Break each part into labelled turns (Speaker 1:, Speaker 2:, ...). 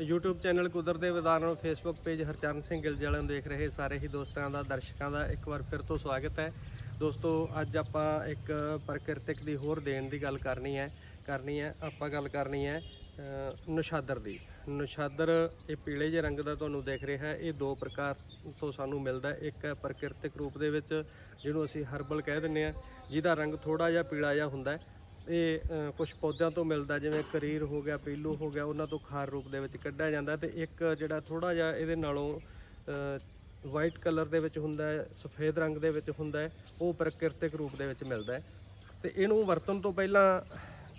Speaker 1: YouTube channel ਕੁਦਰਤ ਦੇ ਵਿਦਾਰਨ Facebook ਪੇਜ ਹਰਚਰਨ ਸਿੰਘ ਗਿੱਲ ਵਾਲਿਆਂ ਨੂੰ ਦੇਖ ਰਹੇ ਸਾਰੇ ਹੀ ਦੋਸਤਾਂ ਦਾ ਦਰਸ਼ਕਾਂ ਦਾ ਇੱਕ ਵਾਰ ਫਿਰ ਤੋਂ ਸਵਾਗਤ ਹੈ। ਦੋਸਤੋ ਅੱਜ ਆਪਾਂ ਇੱਕ ਪ੍ਰਕਿਰਤਿਕ ਦੀ ਹੋਰ ਦੇਣ ਦੀ ਗੱਲ ਕਰਨੀ ਹੈ ਕਰਨੀ ਹੈ ਆਪਾਂ ਗੱਲ ਕਰਨੀ ਹੈ ਅ, ਨੁਸ਼ਾਦਰ ਦੀ। ਨੁਸ਼ਾਦਰ ਇਹ ਪੀਲੇ ਜਿਹੇ ਰੰਗ ਦਾ ਤੁਹਾਨੂੰ ਦੇਖ ਰਿਹਾ ਹੈ ਇਹ ਦੋ ਪ੍ਰਕਾਰ ਤੋਂ ਸਾਨੂੰ ਮਿਲਦਾ ਇੱਕ ਹੈ ਪ੍ਰਕਿਰਤਿਕ ਰੂਪ ਦੇ ਵਿੱਚ ਜਿਹਨੂੰ ਅਸੀਂ ਹਰਬਲ ਕਹਿ ਦਿੰਦੇ ਆ ਜਿਹਦਾ ਰੰਗ ਥੋੜਾ ਜਿਹਾ ਪੀਲਾ ਜਿਹਾ ਹੁੰਦਾ ਹੈ। ਇਹ ਕੁਝ ਪੌਦਿਆਂ ਤੋਂ ਮਿਲਦਾ, ਜਿਵੇਂ ਕਰੀਰ ਹੋ ਗਿਆ, ਪੀਲੂ ਹੋ ਗਿਆ, ਉਹਨਾਂ ਤੋਂ ਖਾਰ ਰੂਪ ਦੇ ਵਿੱਚ ਕੱਢਿਆ ਜਾਂਦਾ ਤੇ ਇੱਕ ਜਿਹੜਾ ਥੋੜਾ ਜਿਹਾ ਇਹਦੇ ਨਾਲੋਂ ਵਾਈਟ ਕਲਰ ਦੇ ਵਿੱਚ ਹੁੰਦਾ ਹੈ, ਸਫੇਦ ਰੰਗ ਦੇ ਵਿੱਚ ਹੁੰਦਾ ਹੈ, ਉਹ ਪ੍ਰਕਿਰਤਿਕ ਰੂਪ ਦੇ ਵਿੱਚ ਮਿਲਦਾ ਹੈ। ਤੇ ਇਹਨੂੰ ਵਰਤਣ ਤੋਂ ਪਹਿਲਾਂ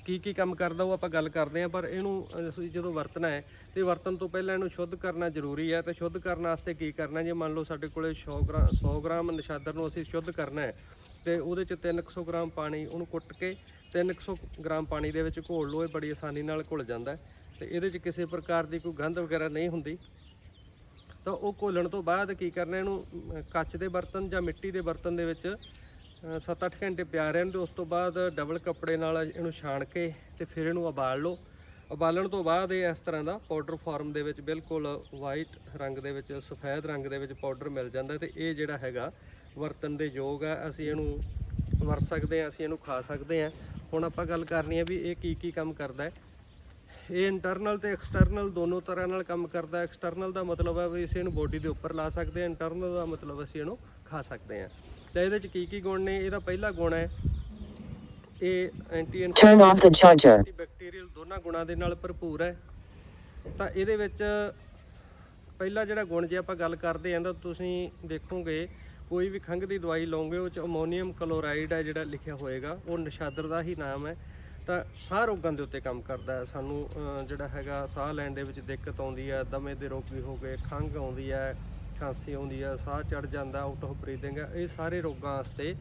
Speaker 1: ਕੀ ਕੀ ਕੰਮ ਕਰਦਾ ਉਹ ਆਪਾਂ ਗੱਲ ਕਰਦੇ ਹਾਂ, ਪਰ ਇਹਨੂੰ ਅਸੀਂ ਜਦੋਂ ਵਰਤਣਾ ਹੈ, ਤੇ ਵਰਤਣ ਤੋਂ ਪਹਿਲਾਂ ਇਹਨੂੰ ਸ਼ੁੱਧ ਕਰਨਾ ਜ਼ਰੂਰੀ ਹੈ, ਤੇ ਸ਼ੁੱਧ ਕਰਨ ਵਾਸਤੇ ਕੀ ਕਰਨਾ ਜੇ ਮੰਨ ਲਓ ਸਾਡੇ ਕੋਲੇ 100 ਗ੍ਰਾਮ 100 ਗ੍ਰਾਮ ਨਸ਼ਾਦਰ ਨੂੰ ਅਸੀਂ ਸ਼ੁੱਧ ਕਰਨਾ ਹੈ, ਤੇ ਉਹਦੇ ਚ 300 ਗ੍ਰਾਮ ਪਾਣੀ ਉਹਨੂੰ ਕੁੱਟ ਕੇ 300 ਗ੍ਰਾਮ ਪਾਣੀ ਦੇ ਵਿੱਚ ਘੋਲ ਲਓ, ਇਹ ਬੜੀ ਆਸਾਨੀ ਨਾਲ ਘੁਲ ਜਾਂਦਾ ਹੈ। ਤੇ ਇਹਦੇ ਚ ਕਿਸੇ ਪ੍ਰਕਾਰ ਦੀ ਕੋਈ ਗੰਧ ਵਗੈਰਾ ਨਹੀਂ ਹੁੰਦੀ। ਤਾਂ ਉਹ ਘੋਲਣ ਤੋਂ ਬਾਅਦ ਕੀ ਕਰਨਾ, ਇਹਨੂੰ ਕੱਚ ਦੇ ਬਰਤਨ ਜਾਂ ਮਿੱਟੀ ਦੇ ਬਰਤਨ ਦੇ ਵਿੱਚ 7-8 ਘੰਟੇ ਪਿਆ ਰਹਿਣ ਤੇ ਉਸ ਤੋਂ ਬਾਅਦ ਡਬਲ ਕੱਪੜੇ ਨਾਲ ਇਹਨੂੰ ਛਾਣ ਕੇ ਤੇ ਫਿਰ ਇਹਨੂੰ ਉਬਾਲ ਲਓ। ਉਬਾਲਣ ਤੋਂ ਬਾਅਦ ਇਹ ਇਸ ਤਰ੍ਹਾਂ ਦਾ ਪਾਊਡਰ ਫਾਰਮ ਦੇ ਵਿੱਚ ਬਿਲਕੁਲ ਵਾਈਟ ਰੰਗ ਦੇ ਵਿੱਚ, ਸਫੈਦ ਰੰਗ ਦੇ ਵਿੱਚ ਪਾਊਡਰ ਮਿਲ ਜਾਂਦਾ ਤੇ ਇਹ ਜਿਹੜਾ ਹੈਗਾ ਵਰਤਨ ਦੇ ਯੋਗ ਆ ਅਸੀਂ ਇਹਨੂੰ ਵਰਤ ਸਕਦੇ ਹਾਂ, ਅਸੀਂ ਇਹਨੂੰ ਖਾ ਸਕਦੇ ਹਾਂ। ਹੁਣ ਆਪਾਂ ਗੱਲ ਕਰਨੀ ਹੈ ਵੀ ਇਹ ਕੀ ਕੀ ਕੰਮ ਕਰਦਾ ਹੈ। ਇਹ ਇੰਟਰਨਲ ਤੇ ਐਕਸਟਰਨਲ ਦੋਨੋਂ ਤਰ੍ਹਾਂ ਨਾਲ ਕੰਮ ਕਰਦਾ ਐਕਸਟਰਨਲ ਦਾ ਮਤਲਬ ਹੈ ਵੀ ਅਸੀਂ ਇਹਨੂੰ ਬੋਡੀ ਦੇ ਉੱਪਰ ਲਾ ਸਕਦੇ ਹਾਂ। ਇੰਟਰਨਲ ਦਾ ਮਤਲਬ ਅਸੀਂ ਇਹਨੂੰ ਖਾ ਸਕਦੇ ਹਾਂ। ਤੇ ਇਹਦੇ ਚ ਕੀ ਕੀ ਗੁਣ ਨੇ? ਇਹਦਾ ਪਹਿਲਾ ਗੁਣ ਹੈ ਇਹ ਐਂਟੀ
Speaker 2: charger.
Speaker 1: ਬੈਕਟੀਰੀਅਲ ਦੋਨਾਂ ਗੁਣਾਂ ਦੇ ਨਾਲ ਭਰਪੂਰ ਹੈ। ਤਾਂ ਇਹਦੇ ਵਿੱਚ ਪਹਿਲਾ ਜਿਹੜਾ ਗੁਣ ਜੇ ਆਪਾਂ ਗੱਲ ਕਰਦੇ ਆਂ ਤਾਂ ਤੁਸੀਂ ਦੇਖੋਗੇ ਕੋਈ ਵੀ ਖੰਘ ਦੀ ਦਵਾਈ ਲਓਗੇ ਉਹ ਚ ਅਮੋਨੀਅਮ ਕਲੋਰਾਈਡ ਹੈ ਜਿਹੜਾ ਲਿਖਿਆ ਹੋਏਗਾ, ਉਹ ਨਿਸ਼ਾਦਰ ਦਾ ਹੀ ਨਾਮ ਹੈ। ਤਾਂ ਸਾਹ ਰੋਗਾਂ ਦੇ ਉੱਤੇ ਕੰਮ ਕਰਦਾ ਹੈ। ਸਾਨੂੰ ਜਿਹੜਾ ਹੈਗਾ, ਸਾਹ ਲੈਣ ਦੇ ਵਿੱਚ ਦਿੱਕਤ ਆਉਂਦੀ ਹੈ, ਦਮੇ ਦੇ ਰੋਗ ਵੀ ਹੋ ਗਏ, ਖੰਘ ਆਉਂਦੀ ਹੈ, ਖਾਂਸੀ ਆਉਂਦੀ ਹੈ, ਸਾਹ ਚੜ ਜਾਂਦਾ ਆਊਟ ਆਫ ਬਰੀਦਿੰਗ ਹੈ। ਇਹ ਸਾਰੇ ਰੋਗਾਂ ਵਾਸਤੇ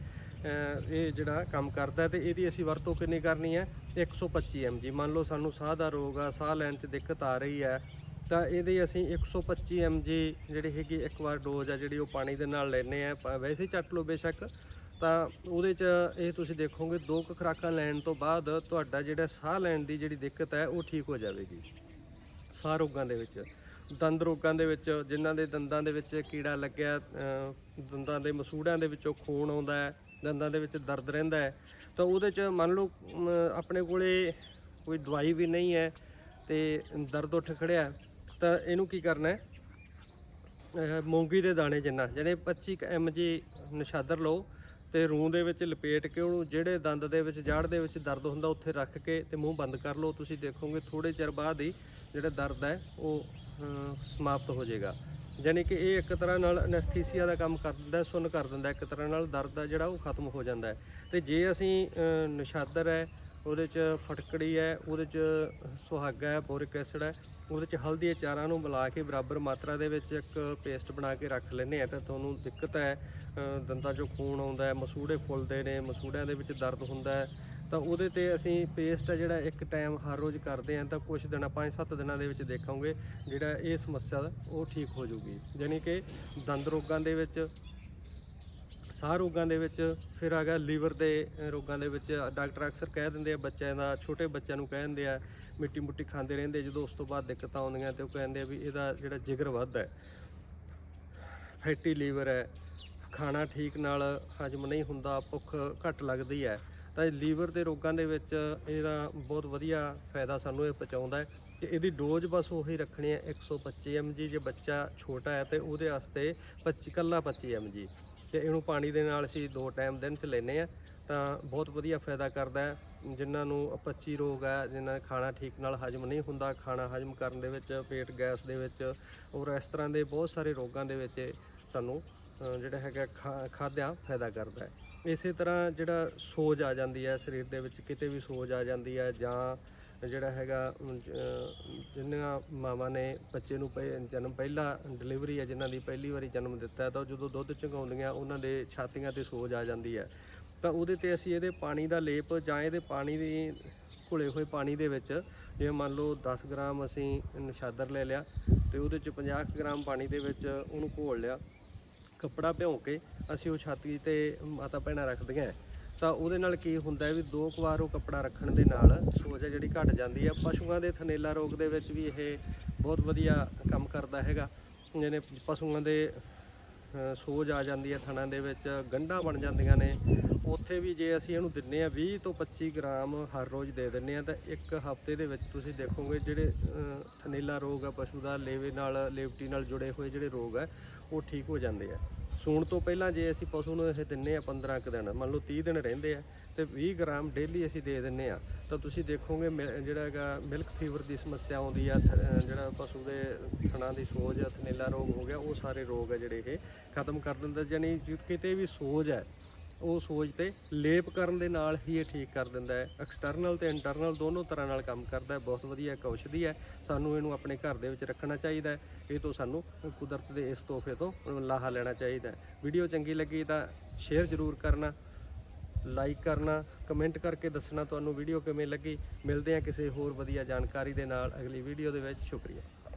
Speaker 1: ਇਹ ਜਿਹੜਾ ਕੰਮ ਕਰਦਾ ਹੈ ਤੇ ਇਹਦੀ ਅਸੀਂ ਵਰਤੋਂ ਕਿੰਨੀ ਕਰਨੀ ਹੈ? 125 mg ਮੰਨ ਲਓ ਸਾਨੂੰ ਸਾਹ ਦਾ ਰੋਗ ਆ, ਸਾਹ ਲੈਣ 'ਚ ਦਿੱਕਤ ਆ ਰਹੀ ਹੈ ਤਾਂ ਇਹਦੇ ਅਸੀਂ 125 mg ਜਿਹੜੀ ਹੈਗੀ ਇੱਕ ਵਾਰ ਡੋਜ਼ ਆ, ਜਿਹੜੀ ਉਹ ਪਾਣੀ ਦੇ ਨਾਲ ਲੈਨੇ ਆ। ਵੈਸੇ ਚੱਟ ਲਓ ਬੇਸ਼ੱਕ। ਤਾਂ ਉਹਦੇ 'ਚ ਇਹ ਤੁਸੀਂ ਦੇਖੋਗੇ, ਦੋ ਕੁ ਖੁਰਾਕਾਂ ਲੈਣ ਤੋਂ ਬਾਅਦ ਤੁਹਾਡਾ ਜਿਹੜਾ ਸਾਹ ਲੈਣ ਦੀ ਜਿਹੜੀ ਦਿੱਕਤ ਹੈ, ਉਹ ਠੀਕ ਹੋ ਜਾਵੇਗੀ। ਸਾਹ ਰੋਗਾਂ ਦੇ ਵਿੱਚ, ਦੰਦ ਰੋਗਾਂ ਦੇ ਵਿੱਚ, ਜਿਨ੍ਹਾਂ ਦੇ ਦੰਦਾਂ ਦੇ ਵਿੱਚ ਕੀੜਾ ਲੱਗਿਆ ਦੰਦਾਂ ਦੇ ਮਸੂੜਿਆਂ ਦੇ ਵਿੱਚੋਂ ਖੂਨ ਆਉਂਦਾ ਹੈ, ਦੰਦਾਂ ਦੇ ਵਿੱਚ ਦਰਦ ਰਹਿੰਦਾ ਹੈ। ਤਾਂ ਉਹਦੇ 'ਚ ਮੰਨ ਲਓ ਆਪਣੇ ਕੋਲੇ ਕੋਈ ਦਵਾਈ ਵੀ ਨਹੀਂ ਹੈ ਤੇ ਦਰਦ ਉੱਠ ਖੜਿਆ। ਤਾਂ ਇਹਨੂੰ ਕੀ ਕਰਨਾ ਹੈ? ਮੂੰਗੀ ਦੇ ਦਾਣੇ ਜਿੰਨਾ ਜਿਹੜੇ 25 mg ਨਸ਼ਾਦਰ ਲਓ ਤੇ ਰੂੰ ਦੇ ਵਿੱਚ ਲਪੇਟ ਕੇ ਉਹਨੂੰ ਜਿਹੜੇ ਦੰਦ ਦੇ ਵਿੱਚ ਜਾੜ ਦੇ ਵਿੱਚ ਦਰਦ ਹੁੰਦਾ ਉੱਥੇ ਰੱਖ ਕੇ ਤੇ ਮੂੰਹ ਬੰਦ ਕਰ ਲਓ। ਤੁਸੀਂ ਦੇਖੋਗੇ ਥੋੜੇ ਚਿਰ ਬਾਅਦ ਹੀ ਜਿਹੜਾ ਦਰਦ ਹੈ ਉਹ ਸਮਾਪਤ ਹੋ ਜਾਏਗਾ। ਯਾਨੀ ਕਿ ਇਹ ਇੱਕ ਤਰ੍ਹਾਂ ਨਾਲ ਅਨੈਸਥੀਸੀਆ ਦਾ ਕੰਮ ਕਰ ਦਿੰਦਾ ਹੈ, ਸੁੰਨ ਕਰ ਦਿੰਦਾ। ਇੱਕ ਤਰ੍ਹਾਂ ਨਾਲ ਦਰਦ ਹੈ ਜਿਹੜਾ ਉਹ ਖਤਮ ਹੋ ਜਾਂਦਾ ਹੈ। ਤੇ ਜੇ ਅਸੀਂ ਨਸ਼ਾਦਰ ਹੈ ਉਹਦੇ ਚ ਫਟਕੜੀ ਹੈ, ਉਹਦੇ ਚ ਸੁਹਾਗਾ ਹੈ, ਬੋਰਿਕ ਐਸਿਡ ਹੈ। ਉਹਦੇ ਚ ਹਲਦੀ ਦੇ ਚਾਰਾਂ ਨੂੰ ਮਿਲਾ ਕੇ ਬਰਾਬਰ ਮਾਤਰਾ ਦੇ ਵਿੱਚ ਇੱਕ ਪੇਸਟ ਬਣਾ ਕੇ ਰੱਖ ਲੈਂਦੇ ਆ ਤਾਂ ਤੁਹਾਨੂੰ ਦਿੱਕਤ ਹੈ ਦੰਦਾਂ 'ਚੋਂ ਖੂਨ ਆਉਂਦਾ ਹੈ, ਮਸੂੜੇ ਫੁੱਲਦੇ ਨੇ, ਮਸੂੜਿਆਂ ਦੇ ਵਿੱਚ ਦਰਦ ਹੁੰਦਾ ਹੈ। ਤਾਂ ਉਹਦੇ ਤੇ ਅਸੀਂ ਪੇਸਟ ਹੈ ਜਿਹੜਾ ਇੱਕ ਟਾਈਮ ਹਰ ਰੋਜ਼ ਕਰਦੇ ਆ ਤਾਂ ਕੁਝ ਦਿਨਾਂ 5-7 ਦਿਨਾਂ ਦੇ ਵਿੱਚ ਦੇਖੋਗੇ ਜਿਹੜਾ ਇਹ ਸਮੱਸਿਆ ਉਹ ਠੀਕ ਹੋ ਜਾਊਗੀ। ਯਾਨੀ ਕਿ ਦੰਦ ਰੋਗਾਂ ਦੇ ਵਿੱਚ ਸਾਹ ਰੋਗਾਂ ਦੇ ਵਿੱਚ ਫਿਰ ਆ ਗਿਆ ਲੀਵਰ ਦੇ ਰੋਗਾਂ ਦੇ ਵਿੱਚ ਡਾਕਟਰ ਅਕਸਰ ਕਹਿ ਦਿੰਦੇ ਆ ਬੱਚਿਆਂ ਦਾ, ਛੋਟੇ ਬੱਚਿਆਂ ਨੂੰ ਕਹਿ ਦਿੰਦੇ ਆ, ਮਿੱਟੀ ਮੁੱਟੀ ਖਾਂਦੇ ਰਹਿੰਦੇ ਜਦੋਂ ਉਸ ਤੋਂ ਬਾਅਦ ਦਿੱਕਤਾਂ ਆਉਂਦੀਆਂ ਤੇ ਉਹ ਕਹਿੰਦੇ ਆ ਵੀ ਇਹਦਾ ਜਿਹੜਾ ਜਿਗਰ ਵੱਧਦਾ ਹੈ, ਫੈਟੀ ਲੀਵਰ ਹੈ, ਖਾਣਾ ਠੀਕ ਨਾਲ ਹਜਮ ਨਹੀਂ ਹੁੰਦਾ, ਭੁੱਖ ਘੱਟ ਲੱਗਦੀ ਹੈ, ਤਾਂ ਇਹ ਲੀਵਰ ਦੇ ਰੋਗਾਂ ਦੇ ਵਿੱਚ ਇਹਦਾ ਬਹੁਤ ਵਧੀਆ ਫਾਇਦਾ ਸਾਨੂੰ ਇਹ ਪਹੁੰਚਾਉਂਦਾ ਹੈ ਤੇ ਇਹਦੀ ਡੋਜ਼ ਬਸ ਉਹੀ ਰੱਖਣੀ ਹੈ 125 mg ਜੇ ਬੱਚਾ ਛੋਟਾ ਹੈ ਤੇ ਉਹਦੇ ਵਾਸਤੇ 25 ਕੱਲਾ 25 mg ਤੇ ਇਹਨੂੰ ਪਾਣੀ ਦੇ ਨਾਲ ਅਸੀਂ ਦੋ ਟਾਈਮ ਦਿਨ ਚ ਲੈਨੇ ਆ ਤਾਂ ਬਹੁਤ ਵਧੀਆ ਫਾਇਦਾ ਕਰਦਾ ਹੈ। ਜਿਨ੍ਹਾਂ ਨੂੰ ਅਪੱਚੀ ਰੋਗ ਹੈ, ਜਿਨ੍ਹਾਂ ਦਾ ਖਾਣਾ ਠੀਕ ਨਾਲ ਹਜਮ ਨਹੀਂ ਹੁੰਦਾ, ਖਾਣਾ ਹਜਮ ਕਰਨ ਦੇ ਵਿੱਚ, ਪੇਟ ਗੈਸ ਦੇ ਵਿੱਚ ਔਰ ਇਸ ਤਰ੍ਹਾਂ ਦੇ ਬਹੁਤ ਸਾਰੇ ਰੋਗਾਂ ਦੇ ਵਿੱਚ ਸਾਨੂੰ ਜਿਹੜਾ ਹੈਗਾ ਖਾ- ਖਾਦਿਆਂ ਫਾਇਦਾ ਕਰਦਾ ਹੈ। ਇਸੇ ਤਰ੍ਹਾਂ ਜਿਹੜਾ ਸੋਜ ਆ ਜਾਂਦੀ ਹੈ, ਸਰੀਰ ਦੇ ਵਿੱਚ ਕਿਤੇ ਵੀ ਸੋਜ ਆ ਜਾਂਦੀ ਹੈ ਜਾਂ ਜਿਹੜਾ ਹੈਗਾ ਅਮ, ਮਾਵਾਂ ਨੇ ਬੱਚੇ ਨੂੰ ਪਹਿ- ਜਨਮ ਪਹਿਲਾ ਡਿਲੀਵਰੀ ਹੈ ਜਿਨ੍ਹਾਂ ਦੀ ਪਹਿਲੀ ਵਾਰੀ ਜਨਮ ਦਿੱਤਾ ਤਾਂ ਉਹ ਜਦੋਂ ਦੁੱਧ ਚੁੰਘਾਉਂਦੀਆਂ ਉਹਨਾਂ ਦੇ ਛਾਤੀਆਂ ਤੇ ਸੋਜ ਆ ਜਾਂਦੀ ਹੈ ਤਾਂ ਉਹਦੇ ਤੇ ਅਸੀਂ ਇਹਦੇ ਪਾਣੀ ਦਾ ਲੇਪ ਜਾਂ ਇਹਦੇ ਪਾਣੀ ਦੀ ਘੁਲੇ ਹੋਏ ਪਾਣੀ ਦੇ ਵਿੱਚ ਜਿਵੇਂ ਮੰਨ ਲਓ 10 ਗ੍ਰਾਮ ਅਸੀਂ ਨਸ਼ਾਦਰ ਲੈ ਲਿਆ ਤੇ ਉਹਦੇ ਚ 50 ਕੁ ਗ੍ਰਾਮ ਪਾਣੀ ਦੇ ਵਿੱਚ ਉਹਨੂੰ ਘੋਲ ਲਿਆ ਕੱਪੜਾ ਭਿਉਂ ਕੇ ਅਸੀਂ ਉਹ ਛਾਤੀ ਤੇ ਮਾਤਾ ਭੈਣਾਂ ਰੱਖਦੀਆਂ ਹੈ। ਤਾਂ ਉਹਦੇ ਨਾਲ ਕੀ ਹੁੰਦਾ ਹੈ ਵੀ ਦੋ ਕੁ ਵਾਰ ਉਹ ਕੱਪੜਾ ਰੱਖਣ ਦੇ ਨਾਲ ਸੋਜ ਹੈ ਜਿਹੜੀ ਘਟ ਜਾਂਦੀ ਹੈ। ਪਸ਼ੂਆਂ ਦੇ ਥਨੇਲਾ ਰੋਗ ਦੇ ਵਿੱਚ ਵੀ ਇਹ ਬਹੁਤ ਵਧੀਆ ਕੰਮ ਕਰਦਾ ਹੈਗਾ। ਜਿਹਨੇ ਪਸ਼ੂਆਂ ਦੇ ਸੋਜ ਆ ਜਾਂਦੀ ਹੈ ਥਣਾਂ ਦੇ ਵਿੱਚ ਗੰਢਾਂ ਬਣ ਜਾਂਦੀਆਂ ਨੇ। ਉੱਥੇ ਵੀ ਜੇ ਅਸੀਂ ਇਹਨੂੰ ਦਿੰਨੇ ਆ 20 ਤੋਂ 25 ਗ੍ਰਾਮ ਹਰ ਰੋਜ਼ ਦੇ ਦਿੰਨੇ ਆ ਤਾਂ ਇੱਕ ਹਫ਼ਤੇ ਦੇ ਵਿੱਚ ਤੁਸੀਂ ਦੇਖੋਗੇ ਜਿਹੜੇ ਅ, ਥਨੇਲਾ ਰੋਗ ਆ ਪਸ਼ੂ ਦਾ ਲੇਵੇ ਨਾਲ ਲੇਵਟੀ ਨਾਲ ਜੁੜੇ ਹੋਏ ਜਿਹੜੇ ਰੋਗ ਆ ਉਹ ਠੀਕ ਹੋ ਜਾਂਦੇ ਆ। ਸੂਣ ਤੋਂ ਪਹਿਲਾਂ ਜੇ ਅਸੀਂ ਪਸ਼ੂ ਨੂੰ ਇਹ ਦਿੰਨੇ ਆ 15 ਕੁ ਦਿਨ, ਮੰਨ ਲਓ 30 ਦਿਨ ਰਹਿੰਦੇ ਆ ਤੇ 20 ਗ੍ਰਾਮ ਡੇਲੀ ਅਸੀਂ ਦੇ ਦਿੰਨੇ ਆ, ਤਾਂ ਤੁਸੀਂ ਦੇਖੋਗੇ ਮਿ- ਜਿਹੜਾ ਹੈਗਾ ਮਿਲਕ ਫੀਵਰ ਦੀ ਸਮੱਸਿਆ ਆਉਂਦੀ ਆ ਜਿਹੜਾ ਪਸ਼ੂ ਦੇ ਥਣਾ ਦੀ ਸੋਜ ਆ, ਥਨੇਲਾ ਰੋਗ ਹੋ ਗਿਆ, ਉਹ ਸਾਰੇ ਰੋਗ ਆ ਜਿਹੜੇ ਇਹ ਖਤਮ ਕਰ ਦਿੰਦਾ ਜਾਨੀ ਕਿਤੇ ਵੀ ਸੋਜ ਹੈ ਉਹ ਸੋਜ ਤੇ ਲੇਪ ਕਰਨ ਦੇ ਨਾਲ ਹੀ ਇਹ ਠੀਕ ਕਰ ਦਿੰਦਾ ਹੈ। ਐਕਸਟਰਨਲ ਤੇ ਇੰਟਰਨਲ ਦੋਨੋਂ ਤਰ੍ਹਾਂ ਨਾਲ ਕੰਮ ਕਰਦਾ ਹੈ। ਬਹੁਤ ਵਧੀਆ, ਇੱਕ ਔਸ਼ਧੀ ਹੈ। ਸਾਨੂੰ ਇਹਨੂੰ ਆਪਣੇ ਘਰ ਦੇ ਵਿੱਚ ਰੱਖਣਾ ਚਾਹੀਦਾ ਹੈ। ਇਹ ਤੋਂ ਸਾਨੂੰ ਕੁਦਰਤ ਦੇ ਇਸ ਤੋਹਫੇ ਤੋਂ ਲਾਹਾ ਲੈਣਾ ਚਾਹੀਦਾ ਹੈ। ਵੀਡੀਓ ਚੰਗੀ ਲੱਗੀ ਤਾਂ ਸ਼ੇਅਰ ਜ਼ਰੂਰ ਕਰਨਾ ਲਾਈਕ ਕਰਨਾ ਕਮੈਂਟ ਕਰਕੇ ਦੱਸਣਾ ਤੁਹਾਨੂੰ ਵੀਡੀਓ ਕਿਵੇਂ ਲੱਗੀ। ਮਿਲਦੇ ਹਾਂ ਕਿਸੇ ਹੋਰ ਵਧੀਆ ਜਾਣਕਾਰੀ ਦੇ ਨਾਲ ਅਗਲੀ ਵੀਡੀਓ ਦੇ ਵਿੱਚ। ਸ਼ੁਕਰੀਆ।